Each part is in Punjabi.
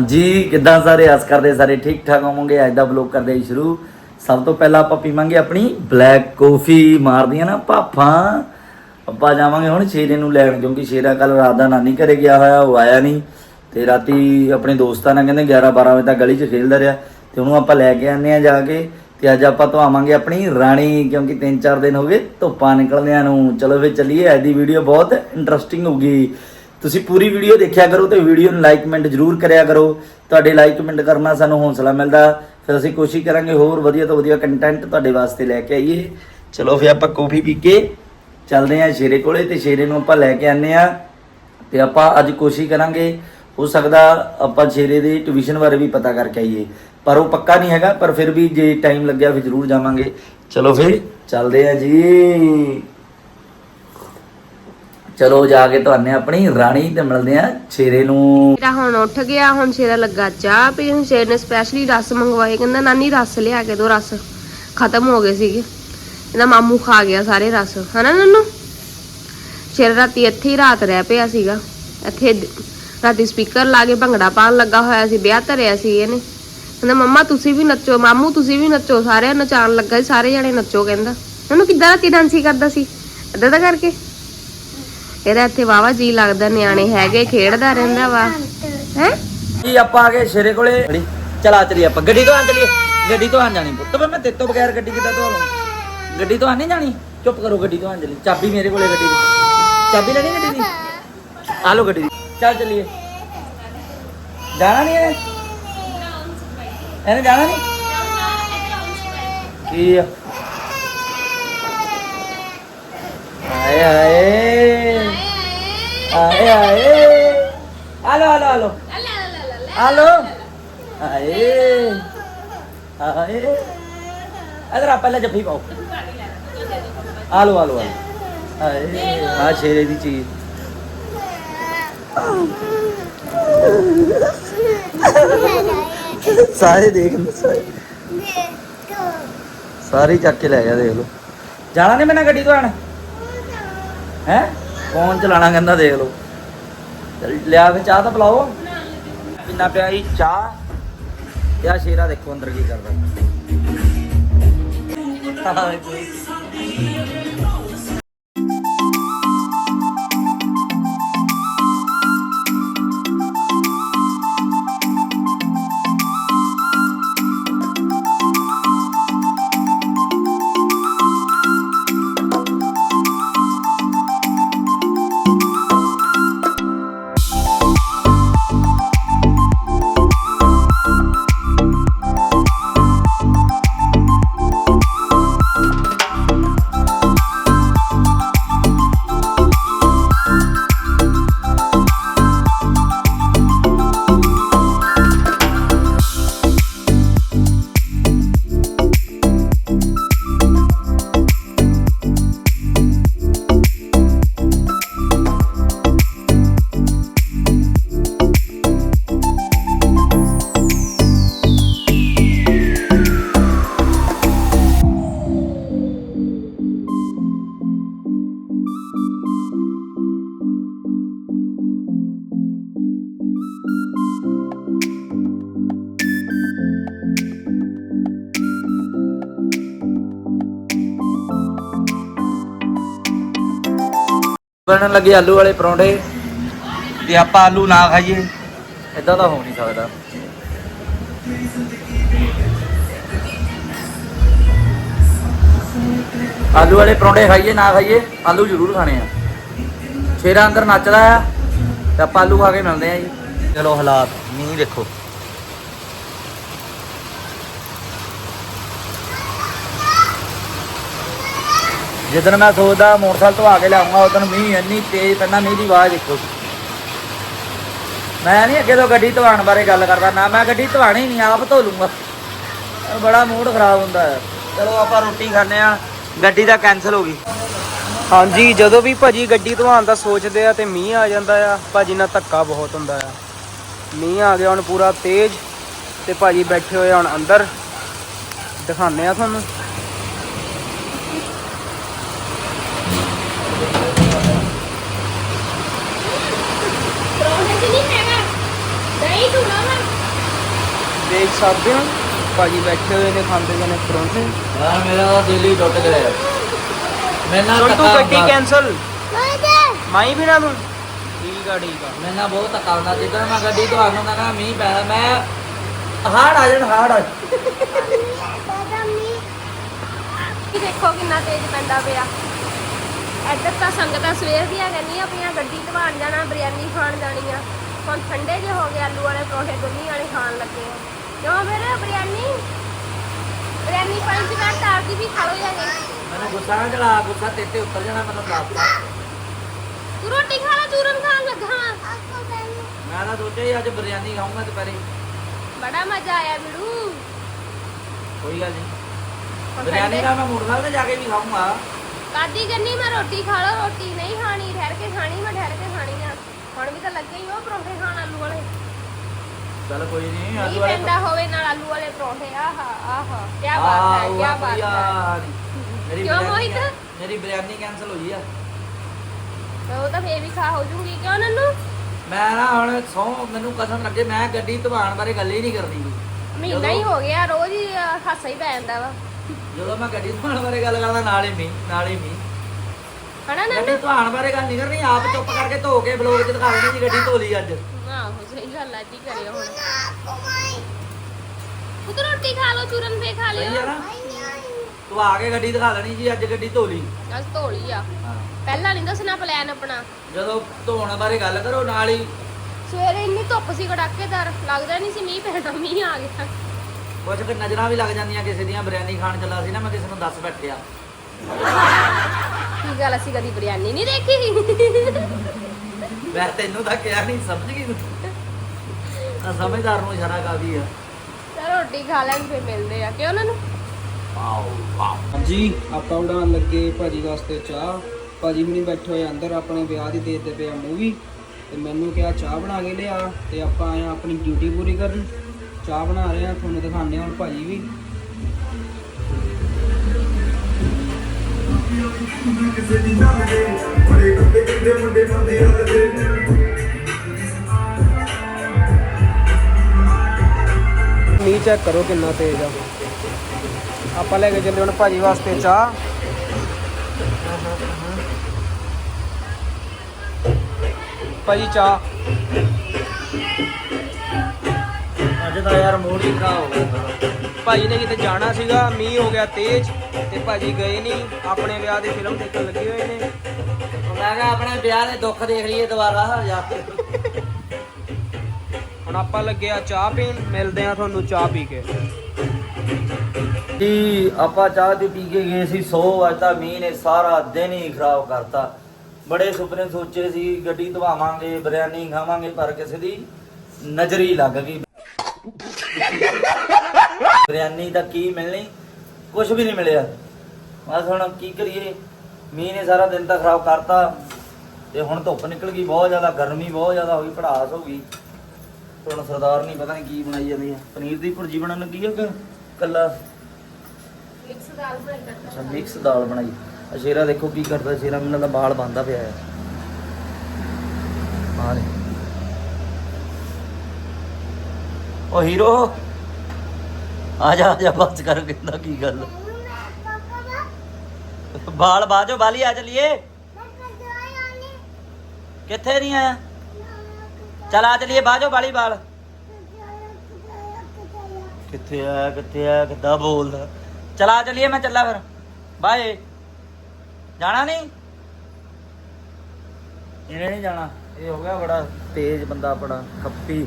ਹਾਂਜੀ, ਕਿੱਦਾਂ ਸਾਰੇ? ਆਸ ਕਰਦੇ ਸਾਰੇ ਠੀਕ ਠਾਕ ਹੋਵੋਗੇ? ਅੱਜ ਦਾ ਵਲੌਗ ਕਰਦੇ ਹਾਂ ਸ਼ੁਰੂ। ਸਭ ਤੋਂ ਪਹਿਲਾਂ ਆਪਾਂ ਪੀਵਾਂਗੇ ਆਪਣੀ ਬਲੈਕ ਕਾਫੀ ਮਾਰਦੀਆਂ ਨਾ ਭਾਫਾਂ। ਆਪਾਂ ਜਾਵਾਂਗੇ ਹੁਣ ਸ਼ੇਰੇ ਨੂੰ ਲੈਣ, ਕਿਉਂਕਿ ਸ਼ੇਰਾ ਕੱਲ ਰਾਤ ਦਾ ਨਾਨੀ ਘਰੇ ਗਿਆ ਹੋਇਆ, ਉਹ ਆਇਆ ਨਹੀਂ। ਤੇ ਰਾਤੀ ਆਪਣੇ ਦੋਸਤਾਂ ਨਾਲ ਕਹਿੰਦੇ 11 12 ਵਜੇ ਤੱਕ ਗਲੀ 'ਚ ਖੇਲਦਾ ਰਿਹਾ। ਤੇ ਉਹਨੂੰ ਆਪਾਂ ਲੈ ਕੇ ਆਨੇ ਆ ਜਾ ਕੇ। ਤੇ ਅੱਜ ਆਪਾਂ ਧਵਾਵਾਂਗੇ ਆਪਣੀ ਰਾਣੀ, ਕਿਉਂਕਿ 3-4 ਦਿਨ ਹੋ ਗਏ ਧੁੱਪਾਂ ਨਿਕਲਦਿਆਂ ਨੂੰ। ਚਲੋ ਫਿਰ ਚੱਲੀਏ, ਅੱਜ ਦੀ ਵੀਡੀਓ ਬਹੁਤ ਇੰਟਰਸਟਿੰਗ ਹੋਊਗੀ। ਤੁਸੀਂ ਪੂਰੀ ਵੀਡੀਓ ਦੇਖਿਆ ਕਰੋ ਤੇ ਵੀਡੀਓ ਨੂੰ ਲਾਈਕ ਕਮੈਂਟ ਜਰੂਰ ਕਰਿਆ ਕਰੋ। ਤੁਹਾਡੇ ਲਾਈਕ ਕਮੈਂਟ ਕਰਨਾ ਸਾਨੂੰ ਹੌਸਲਾ ਮਿਲਦਾ। ਫਿਰ ਅਸੀਂ ਕੋਸ਼ਿਸ਼ ਕਰਾਂਗੇ ਹੋਰ ਵਧੀਆ ਤੋਂ ਵਧੀਆ ਕੰਟੈਂਟ ਤੁਹਾਡੇ ਵਾਸਤੇ ਲੈ ਕੇ ਆਈਏ। ਚਲੋ ਫਿਰ ਆਪਾਂ ਕੌਫੀ ਪੀ ਕੇ ਚੱਲਦੇ ਆਂ ਸ਼ੇਰੇ ਕੋਲੇ ਤੇ ਸ਼ੇਰੇ ਨੂੰ ਆਪਾਂ ਲੈ ਕੇ ਆਨੇ ਆ ਤੇ ਆਪਾਂ ਅੱਜ ਕੋਸ਼ਿਸ਼ ਕਰਾਂਗੇ, ਹੋ ਸਕਦਾ ਆਪਾਂ ਸ਼ੇਰੇ ਦੇ ਟਿਊਸ਼ਨ ਬਾਰੇ ਵੀ ਪਤਾ ਕਰਕੇ ਆਈਏ। ਪਰ ਉਹ ਪੱਕਾ ਨਹੀਂ ਹੈਗਾ, ਪਰ ਫਿਰ ਵੀ ਜੇ ਟਾਈਮ ਲੱਗਿਆ ਫਿਰ ਜ਼ਰੂਰ ਜਾਵਾਂਗੇ। ਚਲੋ ਫਿਰ ਚੱਲਦੇ ਆ ਜੀ। ਚਲੋ ਜਾ ਕੇ ਤੁਹਾਨੇ ਆਪਣੀ ਰਾਣੀ ਤੇ ਮਿਲਦੇ ਆ ਸ਼ੇਰੇ ਨੂੰ। ਮੇਰਾ ਹੁਣ ਉੱਠ ਗਿਆ, ਹੁਣ ਸ਼ੇਰਾ ਲੱਗਾ ਚਾਹ ਪੀ ਸ਼ੇਰ ਨੇ ਸਪੈਸ਼ਲੀ ਰਸ ਮੰਗਵਾਏ, ਕਹਿੰਦਾ ਨਾਨੀ ਰਸ ਲਿਆ ਕੇ ਦੋ ਰਸ। ਖਤਮ ਹੋ ਗਏ ਸੀਗੇ। ਇਹਦਾ ਮਾਮੂ ਖਾ ਗਿਆ ਸਾਰੇ ਰਸ। ਹਨਾ ਨੰਨੂ? ਸ਼ੇਰ ਰਾਤੀ ਇੱਥੇ ਹੀ ਰਾਤ ਰਹਿ ਪਿਆ ਸੀਗਾ। ਇੱਥੇ ਰਾਤੀ ਸਪੀਕਰ ਲਾ ਕੇ ਭੰਗੜਾ ਪਾਉਣ ਲੱਗਾ ਹੋਇਆ ਸੀ, ਵਿਆਹ ਧਰਿਆ ਸੀ ਇਹਨੇ। ਕਹਿੰਦਾ ਮੰਮਾ ਤੁਸੀਂ ਵੀ ਨੱਚੋ, ਮਾਮੂ ਤੁਸੀਂ ਵੀ ਨੱਚੋ ਸਾਰੇ ਨਚਾਉਣ ਲੱਗਾ ਸੀ, ਸਾਰੇ ਜਣੇ ਨੱਚੋ ਕਹਿੰਦਾ। ਉਹਨੂੰ ਕਿੱਦਾਂ ਰਾਤੀ ਡਾਂਸੀ ਕਰਦਾ ਸੀ? ਏਦਾਂ ਦਾ ਕਰਕੇ। ਇਹਦਾ ਇੱਥੇ ਵਾਵਾ ਜੀ ਲੱਗਦਾ, ਨਿਆਣੇ ਹੈਗੇ, ਖੇਡਦਾ ਰਹਿੰਦਾ ਵਾ। ਹੈ? ਜੀ ਆਪਾਂ ਆ ਗਏ ਸ਼ੇਰੇ ਕੋਲੇ? ਖੜੀ ਚਲਾ ਚਲੀ ਆਪਾਂ। ਗੱਡੀ ਤੋਂ ਆਂ ਚਲੀਏ। ਗੱਡੀ ਤੋਂ ਆਂ ਜਾਣੀ ਪੁੱਤ। ਮੈਂ ਤੇਰੇ ਤੋਂ ਬਗੈਰ ਗੱਡੀ ਕਿੱਦਾਂ ਧੋ ਲਵਾਂ ਗੱਡੀ ਤੋਂ ਆਂ ਨਹੀਂ ਜਾਣੀ? ਚੁੱਪ ਕਰੋ, ਗੱਡੀ ਤੋਂ ਆਂ ਚਲੀ ਚਾਬੀ ਮੇਰੇ ਕੋਲੇ ਗੱਡੀ ਦੀ। ਚਾਬੀ ਲੈਣੀ ਗੱਡੀ ਦੀ? ਆ ਲਓ ਗੱਡੀ ਦੀ। ਚੱਲ ਚਲੀਏ। ਜਾਣਾ ਨਹੀਂ ਇਹਨੇ? ਇਹਨੇ ਜਾਣਾ ਨਹੀਂ? ਕੀ ਆ? ਆਏ ਆਏ ਆਏ ਆਏ ਆਲੋ ਆਲੋ ਆਲੋ ਆਲੋ ਆਏ ਆਏ ਅਗਰ ਪਹਿਲਾਂ ਜੱਫੀ ਪਾਓ ਆਲੋ ਆਲੋ ਆਲੋ ਆਏ ਆ ਸ਼ੇਰੇ ਦੀ ਚੀਜ਼ ਸਾਰੇ ਦੇਖਦੇ ਸਾਰੇ ਸਾਰੇ ਚੱਕ ਕੇ ਲੈ ਗਿਆ ਦੇਖ ਲਓ ਜਾਣਾ ਨਹੀਂ ਮੈਨਾਂ ਗੱਡੀ ਤੋਂ ਆਣ ਹੈ ਫੋਨ ਚਲਾਣਾ ਕਹਿੰਦਾ ਦੇਖ ਲਓ। ਲਿਆ ਕੇ ਚਾਹ ਤਾਂ ਪਿਲਾਓ। ਪਿੰਨਾ ਪਿਆ ਜੀ? ਚਾਹ? ਤੇ ਸ਼ੇਰਾ ਦੇਖੋ ਅੰਦਰ ਕੀ ਕਰਦਾ। ਬਣਨ ਲੱਗੇ ਆਲੂ ਵਾਲੇ ਪਰੌਂਠੇ ਤੇ ਆਪਾਂ ਆਲੂ ਨਾ ਖਾਈਏ। ਇਦਾਂ ਤਾਂ ਹੋ ਨਹੀਂ ਸਕਦਾ। ਆਲੂ ਵਾਲੇ ਪਰੌਂਠੇ ਖਾਈਏ, ਨਾ ਖਾਈਏ, ਆਲੂ ਜ਼ਰੂਰ ਖਾਣੇ ਆ। ਸ਼ੇਰਾ ਅੰਦਰ ਨੱਚਦਾ ਆ ਤੇ ਆਪਾਂ ਆਲੂ ਖਾ ਕੇ ਮਿਲਦੇ ਆ ਜੀ। ਚਲੋ ਹਾਲਾਤ, ਮੀਂਹ ਦੇਖੋ। ਜਿੱਦਣ ਮੈਂ ਸੋਚਦਾ ਮੋਟਰਸਾਈਕਲ ਤੋਂ ਆ ਕੇ ਲਿਆਉਂਗਾ ਉਦੋਂ ਮੀਂਹ ਇੰਨੀ ਤੇਜ਼ ਪੈਂਦਾ, ਮੀਂਹ ਦੀ ਆਵਾਜ਼ ਦੇਖੋ ਮੈਂ ਨਹੀਂ ਅੱਗੇ ਤੋਂ ਗੱਡੀ ਧਵਾਉਣ ਬਾਰੇ ਗੱਲ ਕਰਦਾ, ਨਾ ਮੈਂ ਗੱਡੀ ਧਵਾਣੀ ਨਹੀਂ ਆਪ ਧੋ ਲੂੰਗਾ। ਬੜਾ ਮੂਡ ਖਰਾਬ ਹੁੰਦਾ ਹੈ। ਚਲੋ ਆਪਾਂ ਰੋਟੀ ਖਾਣੇ ਆ ਗੱਡੀ ਤਾਂ ਕੈਨਸਲ ਹੋ ਗਈ। ਹਾਂਜੀ, ਜਦੋਂ ਵੀ ਭਾਜੀ ਗੱਡੀ ਧਵਾਉਣ ਦਾ ਸੋਚਦੇ ਆ ਤੇ ਮੀਂਹ ਆ ਜਾਂਦਾ ਆ, ਭਾਜੀ ਨਾਲ ਧੱਕਾ ਬਹੁਤ ਹੁੰਦਾ ਆ। ਮੀਂਹ ਆ ਗਿਆ ਹੁਣ ਪੂਰਾ ਤੇਜ਼ ਤੇ ਭਾਜੀ ਬੈਠੇ ਹੋਏ ਹੁਣ ਅੰਦਰ। ਦਿਖਾਣੇ ਆ ਤੁਹਾਨੂੰ ਨਹੀਂ ਹੈਗਾ ਦਹੀਂ ਤੂੰ ਨਾ ਦੇਖ ਸਕਦੇ ਹੋ। ਭਾਜੀ ਬੈਠੇ ਹੋਏ ਨੇ ਖਾਂਦੇ ਪਏ ਨੇ ਪਰੌਂਠੇ। ਯਾਰ ਮੇਰਾ ਦਿਲ ਹੀ ਟੁੱਟ ਗਿਆ। ਮੈਂ ਨਾ ਤੂੰ ਹੁੰਦਾ- ਕੈਨਸਲ ਮਾਈ ਵੀ ਨਾ ਤੂੰ। ਠੀਕ ਆ ਠੀਕ ਆ। ਮੈਂ ਨਾ ਬਹੁਤ ਧੱਕਾ ਹੁੰਦਾ। ਜਿੱਦਾਂ ਮੈਂ ਗੱਡੀ ਤੋਂ ਆਉਣਾ ਹੁੰਦਾ ਨਾ ਮੀਂਹ ਪੈਣਾ ਮੈਂ ਹਾੜ ਆ ਜਾਣ ਹਾੜ। ਆ ਕੀ ਦੇਖੋ ਕਿੰਨਾ ਤੇਜ਼ ਪੈਂਦਾ ਪਿਆ। ਇੱਧਰ ਤਾਂ ਸੰਗਤਾਂ ਸਵੇਰ ਦੀਆਂ ਕਹਿੰਦੀਆਂ ਪਈਆਂ ਗੱਡੀ ਧਵਾਣ ਜਾਣਾ ਬਿਰਿਆਨੀ ਖਾਣ ਜਾਣੀ ਆ ਹੁਣ ਠੰਡੇ ਜੇ ਹੋ ਗਏ ਆਲੂ ਵਾਲੇ ਪਰੌਂਠੇ ਦੁੱਲੀ ਵਾਲੇ ਖਾਣ ਲੱਗੇ ਆ। ਕਿਉਂ ਫਿਰ? ਬਿਰਿਆਨੀ? ਬਿਰਿਆਨੀ ਪੰਜ ਮਿੰਟ ਆਰਤੀ ਵੀ ਖਾ ਲੋ ਜਾਗੇ ਮੈਨੂੰ ਗੁੱਸਾ ਨਾ ਚਲਾ ਗੁੱਸਾ ਤੇ ਤੇ ਉੱਤਰ ਜਾਣਾ ਮੈਨੂੰ ਦੱਸ ਤੂੰ ਰੋਟੀ ਖਾ ਲੈ ਚੂਰਨ ਖਾਣ ਲੱਗਾ। ਮੈਂ ਤਾਂ ਸੋਚਿਆ ਸੀ ਅੱਜ ਬਿਰਿਆਨੀ ਖਾਊਂਗਾ ਦੁਪਹਿਰੇ। ਬੜਾ ਮਜ਼ਾ ਆਇਆ ਮਿੜੂ ਕੋਈ ਗੱਲ ਨਹੀਂ ਬਿਰਿਆਨੀ ਦਾ ਮੈਂ ਮੋਟਰਸਾਈਕਲ ਤੇ ਜਾ ਕੇ ਵੀ ਖਾਊਂਗਾ। ਕਾਦੀ ਜੰਨੀ ਮੈਂ ਰੋਟੀ ਖਾ ਲਓ ਰੋਟੀ ਨਹੀਂ ਖਾਣੀ ਠਹਿਰ ਕੇ ਖਾਣੀ ਮੈਂ ਠਹਿਰ ਕੇ ਖਾਣੀ ਆ। ਹੁਣ ਵੀ ਤਾਂ ਲੱਗੇ ਹੀ ਉਹ ਪਰੌਂਠੇ ਖਾਣ ਆਲੂ ਵਾਲੇ। ਚੱਲ ਕੋਈ ਨਹੀਂ ਨਹੀਂ ਆਲੂ ਵਾਲੇ ਪੈਂਦਾ ਹੋਵੇ ਨਾਲ ਆਲੂ ਵਾਲੇ ਪਰੌਂਠੇ ਆਹਾ ਆਹਾ ਕੀ ਬਾਤ ਹੈ ਕੀ ਬਾਤ ਹੈ। ਯਾਰ। ਮੇਰੀ ਕਿਉਂ ਬਿਰਿਆਨੀ ਮੋਹਿਤ? ਮੇਰੀ ਬਿਰਿਆਨੀ ਕੈਨਸਲ ਹੋਈ ਆ। ਮੈਂ ਉਹ ਤਾਂ ਫੇਰ ਵੀ ਖਾ ਹੋ ਜੂਗੀ। ਕਿਉਂ ਨੰਨੂ? ਮੈਂ ਨਾ ਹੁਣ ਸੌ ਮੈਨੂੰ ਕਸਮ ਲੱਗੇ ਮੈਂ ਗੱਡੀ ਧਵਾਣ ਬਾਰੇ ਗੱਲ ਹੀ ਨਹੀਂ ਕਰਨੀ। ਮਹੀਨਾ ਹੀ ਹੋ ਗਿਆ ਰੋਜ਼ ਹੀ ਅਹ, ਹਾਸਾ ਹੀ ਪੈ ਜਾਂਦਾ ਵਾ। ਜਦੋਂ ਮੈਂ ਗੱਡੀ ਧਵਾਣ ਬਾਰੇ ਗੱਲ ਕਰਦਾ ਨਾਲ ਹੀ ਮੀਂਹ ਨਾਲ ਹੀ ਮੀਂਹ। ਹਨਾ ਨੰਨੂ? ਧਵਾਣ ਬਾਰੇ ਗੱਲ ਨਹੀਂ ਕਰਨੀ ਆਪ ਚੁੱਪ ਕਰਕੇ ਧੋ ਕੇ ਬਲੌਗ 'ਚ ਦਿਖਾ ਦੇਣੀ ਜੀ ਗੱਡੀ ਧੋ ਲਈ ਅੱਜ। ਆਹੋ ਸਹੀ ਗੱਲ ਆ ਜੀ ਕਰਿਓ ਹੁਣ। ਉਹ ਤਾਂ ਰੋਟੀ ਖਾ ਲਓ ਚੂਰਨ ਫੇ ਖਾ ਸਹੀ ਆ ਲਿਓ ਨਾ ਧਵਾ ਕੇ ਗੱਡੀ ਦਿਖਾ ਦੇਣੀ ਜੀ ਅੱਜ ਗੱਡੀ ਧੋ ਲਈ। ਅੱਜ ਧੋਲੀ ਆ। ਪਹਿਲਾਂ ਨਹੀਂ ਦੱਸਣਾ ਪਲਾਨ ਆਪਣਾ। ਜਦੋਂ ਧੋਣ ਬਾਰੇ ਗੱਲ ਕਰੋ ਨਾਲ ਹੀ। ਸਵੇਰੇ ਇੰਨੀ ਧੁੱਪ ਸੀ ਕੜਾਕੇਦਾਰ ਲੱਗਦਾ ਨਹੀਂ ਸੀ ਮੀਂਹ ਪੈਣਾ ਮੀਂਹ ਆ ਗਿਆ। ਕੁਝ ਕੁ ਨਜ਼ਰਾਂ ਵੀ ਲੱਗ ਜਾਂਦੀਆਂ ਕਿਸੇ ਦੀਆਂ ਬਿਰਿਆਨੀ ਖਾਣ ਚੱਲਾ ਸੀ ਨਾ ਮੈਂ ਕਿਸੇ ਨੂੰ ਦੱਸ ਬੈਠਿਆ। ਕੀ ਗੱਲ ਅਸੀਂ ਕਦੀ ਬਿਰਿਆਨੀ ਨਹੀਂ ਦੇਖੀ? ਮੈਂ ਤੈਨੂੰ ਤਾਂ ਕਿਹਾ ਨਹੀਂ ਸਮਝ ਗਈ ਤੂੰ? ਆ ਸਮਝਦਾਰ ਨੂੰ ਇਸ਼ਾਰਾ ਕਾਫੀ ਆ। ਚਲ ਰੋਟੀ ਖਾ ਲੈਣ ਫੇਰ ਮਿਲਦੇ ਆ ਕਿਉਂ ਉਹਨਾਂ ਨੂੰ? Wow wow. ਹਾਂਜੀ ਆਪਾਂ ਉਡਾਣ ਲੱਗੇ ਭਾਜੀ ਵਾਸਤੇ ਚਾਹ। ਭਾਜੀ ਹੁਣੀ ਬੈਠੇ ਹੋਏ ਅੰਦਰ ਆਪਣੇ ਵਿਆਹ ਦੀ ਦੇਖਦੇ ਪਏ ਆ ਮੂਵੀ ਤੇ ਮੈਨੂੰ ਕਿਹਾ ਚਾਹ ਬਣਾ ਕੇ ਲਿਆ ਤੇ ਆਪਾਂ ਆਏ ਆ ਆਪਣੀ ਡਿਊਟੀ ਪੂਰੀ ਕਰਨ। ਚਾਹ ਬਣਾ ਰਹੇ ਆ ਤੁਹਾਨੂੰ ਦਿਖਾਣੇ ਹੁਣ ਭਾਜੀ ਵੀ। ਚੈੱਕ ਕਰੋ ਕਿੰਨਾ ਤੇਜ਼ ਆ। ਆਪਾਂ ਲੈ ਕੇ ਚੱਲੇ ਹੁਣ ਭਾਜੀ ਵਾਸਤੇ ਚਾਹ। ਭਾਜੀ ਚਾਹ। ਅੱਜ ਤਾਂ ਯਾਰ ਮੂਡ ਹੀ ਖਰਾਬ ਹੋ ਗਿਆ ਭਾਜੀ ਨੇ ਕਿਤੇ ਜਾਣਾ ਸੀਗਾ ਮੀਂਹ ਹੋ ਗਿਆ ਤੇਜ਼ ਤੇ ਭਾਜੀ ਗਏ ਨਹੀਂ ਆਪਣੇ ਵਿਆਹ ਦੀ ਫਿਲਮ ਦੇਖਣ ਲੱਗੇ ਹੋਏ ਨੇ। ਮੈਂ ਕਿਹਾ ਆਪਣੇ ਵਿਆਹ ਦੇ ਦੁੱਖ ਦੇਖ ਲਈਏ ਦੁਬਾਰਾ ਜਾ ਕੇ ਹੁਣ ਆਪਾਂ ਲੱਗੇ ਆ ਚਾਹ ਪੀਣ, ਮਿਲਦੇ ਆ ਤੁਹਾਨੂੰ ਚਾਹ ਪੀ ਕੇ। ਜੀ, ਆਪਾਂ ਚਾਹ ਤੇ ਪੀ ਕੇ ਗਏ ਸੀ 100 ਅੱਜ ਤਾਂ ਮੀਂਹ ਨੇ ਸਾਰਾ ਦਿਨ ਹੀ ਖਰਾਬ ਕਰਤਾ। ਬੜੇ ਸੁਪਨੇ ਸੋਚੇ ਸੀ, ਗੱਡੀ ਧਵਾਵਾਂਗੇ, ਬਿਰਿਆਨੀ ਖਾਵਾਂਗੇ, ਪਰ ਕਿਸੇ ਦੀ ਨਜ਼ਰੀ ਲੱਗ ਗਈ। ਬਿਰਿਆਨੀ ਦਾ ਕੀ ਮਿਲਣੀ? ਕੁਝ ਵੀ ਨਹੀਂ ਮਿਲਿਆ। ਬਸ ਹੁਣ ਕੀ ਕਰੀਏ? ਮੀਂਹ ਨੇ ਸਾਰਾ ਦਿਨ ਤਾਂ ਖਰਾਬ ਕਰਤਾ। ਤੇ ਹੁਣ ਧੁੱਪ ਨਿਕਲ ਗਈ, ਬਹੁਤ ਜ਼ਿਆਦਾ ਗਰਮੀ, ਬਹੁਤ ਜ਼ਿਆਦਾ ਹੋ ਗਈ ਭੜਾਸ ਹੋ ਗਈ। ਹੁਣ ਸਰਦਾਰ ਨਹੀਂ ਪਤਾ ਨਹੀਂ ਕੀ ਬਣਾਈ ਜਾਂਦੀ ਹੈ ਪਨੀਰ ਦੀ ਭੁਰਜੀ ਬਣਨ ਲੱਗੀ ਹੈ ਕਿ ਕੱਲਾ? ਮਿਕਸ ਦਾਲ ਬਣਾਈ ਕਰਦਾ ਅੱਛਾ ਮਿਕਸ ਦਾਲ ਬਣਾਈ। ਆ ਸ਼ੇਰਾ ਦੇਖੋ ਕੀ ਕਰਦਾ ਸ਼ੇਰਾ ਮੈਨੂੰ ਦਾ ਬਾਲ ਬੰਦਾ ਪਿਆ ਹਾਂ ਨੇ ਉਹ ਹੀਰੋ! ਆ ਜਾ ਆ ਜਾ ਬਸ ਕਰ ਕਹਿੰਦਾ ਕੀ ਗੱਲ। ਬਾਲ ਬਾਜੋ ਬਾਲੀ ਆ ਚਲੀਏ। ਕਿੱਥੇ ਨਹੀਂ ਆਇਆ ਚਲ ਆ ਚਲੀਏ ਬਾਜੋ ਬਾਲੀ ਬਾਲ। ਕਿੱਥੇ ਆ ਕਿੱਥੇ ਆ ਕਿੱਦਾਂ ਬੋਲਦਾ? ਚਲਾ ਚਲੀਏ ਮੈਂ ਚੱਲਾ ਫਿਰ। ਬਾਏ। ਜਾਣਾ ਨਹੀਂ? ਇਹਨੇ ਨਹੀਂ ਜਾਣਾ। ਇਹ ਹੋ ਗਿਆ ਬੜਾ ਤੇਜ਼ ਬੰਦਾ ਬੜਾ ਖੱਪੀ।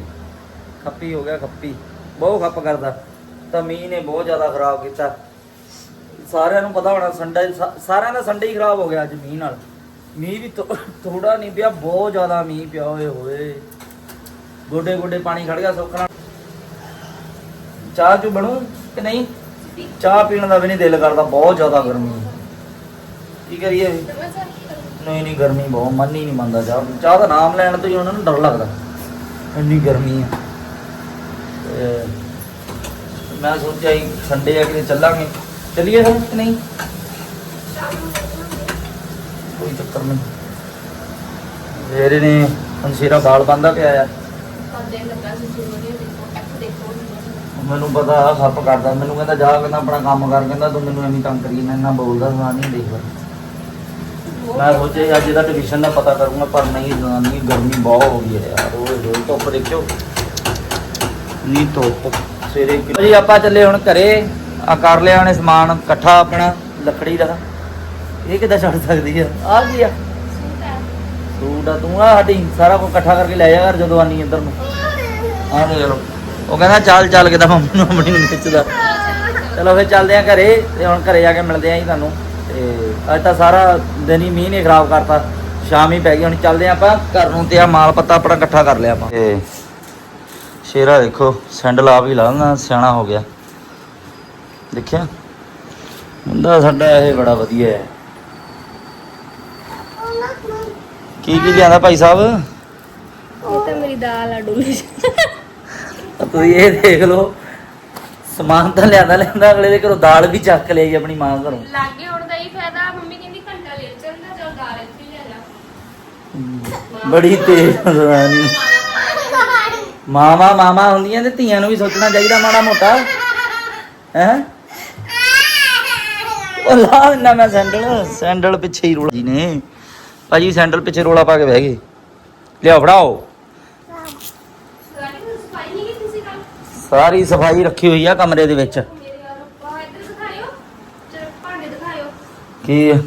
ਖੱਪੀ ਹੋ ਗਿਆ ਖੱਪੀ। ਬਹੁਤ ਖੱਪ ਕਰਦਾ। ਤਾਂ ਮੀਂਹ ਨੇ ਬਹੁਤ ਜ਼ਿਆਦਾ ਖਰਾਬ ਕੀਤਾ। ਸਾਰਿਆਂ ਨੂੰ ਪਤਾ ਹੋਣਾ ਸੰਡੇ ਸਾਰਿਆਂ ਦਾ ਸੰਡੇ ਹੀ ਖਰਾਬ ਹੋ ਗਿਆ ਅੱਜ ਮੀਂਹ ਨਾਲ। ਮੀਂਹ ਵੀ ਥੋੜਾ ਨਹੀਂ ਪਿਆ ਬਹੁਤ ਜ਼ਿਆਦਾ ਮੀਂਹ ਪਿਆ ਹੋਏ ਹੋਏ। ਗੋਡੇ ਗੋਡੇ ਪਾਣੀ ਖੜ ਗਿਆ ਸੁੱਕਣਾ ਚਾਹ ਚੂ ਬਣੂ ਕਿ ਨਹੀਂ? ਚਾਹ ਪੀਣ ਦਾ ਵੀ ਨਹੀਂ ਦਿਲ ਕਰਦਾ ਬਹੁਤ ਜ਼ਿਆਦਾ ਗਰਮੀ। ਹੈ ਕੀ ਕਰੀਏ? ਨਹੀਂ ਨਹੀਂ ਗਰਮੀ ਬਹੁਤ ਮਨ ਹੀ ਨਹੀਂ ਮੰਨਦਾ ਚਾਹ। ਚਾਹ ਦਾ ਨਾਮ ਲੈਣ ਤੋਂ ਹੀ ਉਹਨਾਂ ਨੂੰ ਡਰ ਲੱਗਦਾ। ਇੰਨੀ ਗਰਮੀ ਹੈ ਤੇ ਮੈਂ ਸੋਚਿਆ ਹੀ ਸੰਡੇ ਆ ਕਿਤੇ ਚੱਲਾਂਗੇ। ਚੱਲੀਏ ਫਿਰ ਕਿ ਨਹੀਂ? ਕੋਈ ਚੱਕਰ ਨਹੀਂ। ਮੇਰੇ ਨੇ ਹੁਣ ਸ਼ੇਰਾ ਬਾਲ ਬੰਦਾ ਪਿਆ ਆ। ਪੌਦੇ ਲੱਗਾ ਸੀ ਸ਼ੁਰੂ ਦੇ ਦੇਖੋ ਐਪ ਦੇਖੋ ਮੈਨੂੰ ਪਤਾ ਆ ਸੱਪ ਕਰਦਾ। ਮੈਨੂੰ ਕਹਿੰਦਾ ਜਾ ਕਹਿੰਦਾ ਆਪਣਾ ਕੰਮ ਕਰ ਕਹਿੰਦਾ ਤੂੰ ਮੈਨੂੰ ਐਵੇਂ ਤੰਗ ਕਰੀ ਮੈਂ ਇੰਨਾ ਬੋਲਦਾ ਸੁਣਾ ਨਹੀਂ ਦੇਖਦਾ ਮੈਂ ਸੋਚਿਆ ਅੱਜ ਦਾ ਟਿਊਸ਼ਨ ਦਾ ਪਤਾ ਕਰੂੰਗਾ ਪਰ ਨਹੀਂ ਜਨਾਨੀ ਗਰਮੀ ਬਹੁਤ ਹੋ ਗਈ ਹੈ ਯਾਰ। ਉਹ ਰੋਜ਼ ਧੁੱਪ ਦੇਖਿਓ। ਨਹੀਂ ਧੁੱਪ ਸਵੇਰੇ ਜੀ ਆਪਾਂ ਚੱਲੇ ਹੁਣ ਘਰੇ। ਆ ਕਰ ਲਿਆ ਉਹਨੇ ਸਮਾਨ ਇਕੱਠਾ ਆਪਣਾ ਲੱਕੜੀ ਦਾ। ਇਹ ਕਿੱਦਾਂ ਛੱਡ ਸਕਦੀ ਆ? ਆ ਕੀ ਆ? ਸੂਟ ਆ, ਤੂੰ ਆ ਸਾਡੀ, ਸਾਰਾ ਕੁਝ ਇਕੱਠਾ ਕਰਕੇ ਲੈ ਜਾ ਘਰ ਜਦੋਂ ਆਨੀ ਇੱਧਰ ਨੂੰ। ਆ ਦੇਖ ਲਓ। ਉਹ ਕਹਿੰਦਾ, ਚੱਲ ਚੱਲ ਕੇ ਤਾਂ ਮੰਮੀ ਨੂੰ ਆਪਣੀ ਨੂੰ ਚਲੋ ਫਿਰ ਚੱਲਦੇ ਆ ਘਰੇ, ਤੇ ਹੁਣ ਘਰੇ ਜਾ ਕੇ ਮਿਲਦੇ ਆ ਜੀ ਤੁਹਾਨੂੰ। ਤੇ ਅੱਜ ਤਾਂ ਸਾਰਾ ਦਿਨ ਹੀ ਮੀਂਹ ਨੇ ਖਰਾਬ ਕਰਤਾ। ਸ਼ਾਮ ਹੀ ਪੈ ਗਈ, ਹੁਣ ਚੱਲਦੇ ਆ ਆਪਾਂ ਘਰ ਨੂੰ ਤੇ ਆ ਮਾਲ ਪੱਤਾ ਆਪਣਾ ਇਕੱਠਾ ਕਰ ਲਿਆ ਆਪਾਂ। ਤੇ ਸ਼ੇਰਾ ਦੇਖੋ ਸੈਂਡਲ ਆਪ ਹੀ ਲਾਉਂਦਾ, ਸਿਆਣਾ ਹੋ ਗਿਆ। ਦੇਖਿਆ? ਮੁੰਡਾ ਸਾਡਾ ਇਹ ਬੜਾ ਵਧੀਆ ਹੈ। ਕੀ ਕੀ ਲਿਆਂਦਾ ਭਾਈ ਸਾਹਿਬ? ਇਹ ਤਾਂ ਮੇਰੀ ਦਾਲ ਆ ਡੁੱਲੀ ਤਾਂ ਤੁਸੀਂ ਇਹ ਦੇਖ ਲਓ ਸਮਾਨ ਤਾਂ ਲਿਆਂਦਾ ਲਿਆਂਦਾ ਅਗਲੇ ਦੇ ਘਰੋਂ ਦਾਲ ਵੀ ਚੱਕ ਲਈ ਆਪਣੀ ਮਾਂ ਘਰੋਂ। ਲਾਗੇ ਹੁਣ ਦਾ ਹੀ ਫਾਇਦਾ ਮੰਮੀ ਕਹਿੰਦੀ ਘੰਟਾ ਲੇਟ ਚੱਲਦਾ ਚਲ ਦਾਲ ਇੱਥੇ ਲੈ ਜਾ। ਬੜੀ ਤੇਜ਼ ਜ਼ਬਾਨੀ ਮਾਮਾ ਮਾਮਾ ਹੁੰਦੀਆਂ ਤੇ ਧੀਆਂ ਨੂੰ ਵੀ ਸੋਚਣਾ ਚਾਹੀਦਾ ਮਾੜਾ ਮੋਟਾ। ਹੈ? ਉਹ ਲਾ ਨਾ ਮੈਂ ਸੈਂਡਲ ਸੈਂਡਲ ਪਿੱਛੇ ਹੀ ਰੋਲਾ ਜੀ ਨੇ। ਭਾਜੀ ਸੈਂਡਲ ਪਿੱਛੇ ਰੋਲਾ ਪਾ ਕੇ ਬਹਿ ਗਏ। ਲਿਆਓ, ਫੜਾਓ। ਸਾਰੀ ਸਫ਼ਾਈ ਰੱਖੀ ਹੋਈ ਆ ਕਮਰੇ ਦੇ ਵਿੱਚ। ਭਾਂਡੇ ਕੀ ਆ?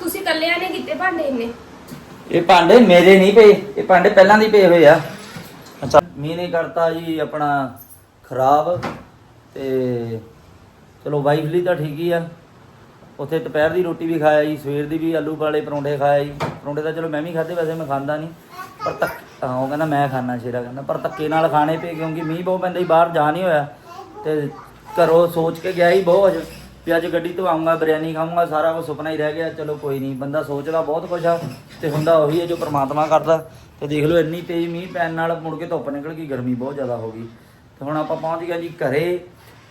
ਤੁਸੀਂ ਕੱਲਿਆਂ ਨੇ ਕੀਤੇ ਭਾਂਡੇ ਇੰਨੇ ਇਹ ਭਾਂਡੇ ਮੇਰੇ ਨਹੀਂ ਪਏ, ਇਹ ਭਾਂਡੇ ਪਹਿਲਾਂ ਦੇ ਪਏ ਹੋਏ ਆ। ਅੱਛਾ, ਮੀਂਹ ਕਰਤਾ ਜੀ ਆਪਣਾ ਖਰਾਬ ਤੇ ਚਲੋ ਵਾਈਫ ਲਈ ਤਾਂ ਠੀਕ ਹੀ ਆ। ਉੱਥੇ ਦੁਪਹਿਰ ਦੀ ਰੋਟੀ ਵੀ ਖਾਇਆ ਜੀ ਸਵੇਰ ਦੀ ਵੀ ਆਲੂ ਵਾਲੇ ਪਰੌਂਠੇ ਖਾਇਆ ਜੀ। ਪਰੌਂਠੇ ਤਾਂ ਚਲੋ ਮੈਂ ਵੀ ਖਾਦੇ ਵੈਸੇ ਮੈਂ ਖਾਂਦਾ ਨਹੀਂ। ਪਰ ਤੱਕ ਹਾਂ, ਉਹ ਕਹਿੰਦਾ ਮੈਂ ਖਾਣਾ ਸ਼ੇਰਾ ਕਹਿੰਦਾ। ਪਰ ਧੱਕੇ ਨਾਲ ਖਾਣੇ ਪਏ ਕਿਉਂਕਿ ਮੀਂਹ ਬਹੁਤ ਪੈਂਦਾ ਜੀ ਬਾਹਰ ਜਾ ਨਹੀਂ ਹੋਇਆ। ਤੇ ਘਰੋਂ ਸੋਚ ਕੇ ਗਿਆ ਹੀ ਬਹੁਤ ਵੀ ਅੱਜ ਗੱਡੀ ਤੋਂ ਆਉਂਗਾ ਬਿਰਿਆਨੀ ਖਾਊਂਗਾ ਸਾਰਾ ਕੁਝ ਸੁਪਨਾ ਹੀ ਰਹਿ ਗਿਆ। ਚਲੋ ਕੋਈ ਨਹੀਂ ਬੰਦਾ ਸੋਚਦਾ ਬਹੁਤ ਕੁਝ ਆ। ਤੇ ਹੁੰਦਾ ਉਹੀ ਹੈ ਜੋ ਪ੍ਰਮਾਤਮਾ ਕਰਦਾ। ਤੇ ਦੇਖ ਲਓ ਇੰਨੀ ਤੇਜ਼ ਮੀਂਹ ਪੈਣ ਨਾਲ ਮੁੜ ਕੇ ਧੁੱਪ ਨਿਕਲ ਗਈ ਗਰਮੀ ਬਹੁਤ ਜ਼ਿਆਦਾ ਹੋ ਗਈ। ਤੇ ਹੁਣ ਆਪਾਂ ਪਹੁੰਚ ਗਏ ਜੀ ਘਰੇ।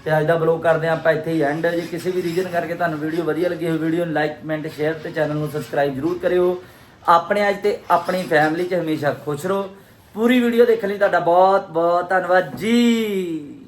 ਤੇ ਅੱਜ ਦਾ ਬਲੌਗ ਕਰਦੇ ਹਾਂ ਆਪਾਂ ਇੱਥੇ ਹੀ ਐਂਡ ਜੇ ਕਿਸੇ ਵੀ ਰੀਜਨ ਕਰਕੇ ਤੁਹਾਨੂੰ ਵੀਡੀਓ ਵਧੀਆ ਲੱਗੀ ਹੋਈ ਵੀਡੀਓ ਨੂੰ ਲਾਈਕ ਕਮੈਂਟ ਸ਼ੇਅਰ ਤੇ ਚੈਨਲ ਨੂੰ ਸਬਸਕ੍ਰਾਈਬ ਜ਼ਰੂਰ ਕਰਿਓ। ਆਪਣੇ ਅੱਜ ਤੇ ਆਪਣੀ ਫੈਮਿਲੀ 'ਚ ਹਮੇਸ਼ਾ ਖੁਸ਼ ਰਹੋ। ਪੂਰੀ ਵੀਡੀਓ ਦੇਖਣ ਲਈ ਤੁਹਾਡਾ ਬਹੁਤ ਬਹੁਤ ਧੰਨਵਾਦ ਜੀ।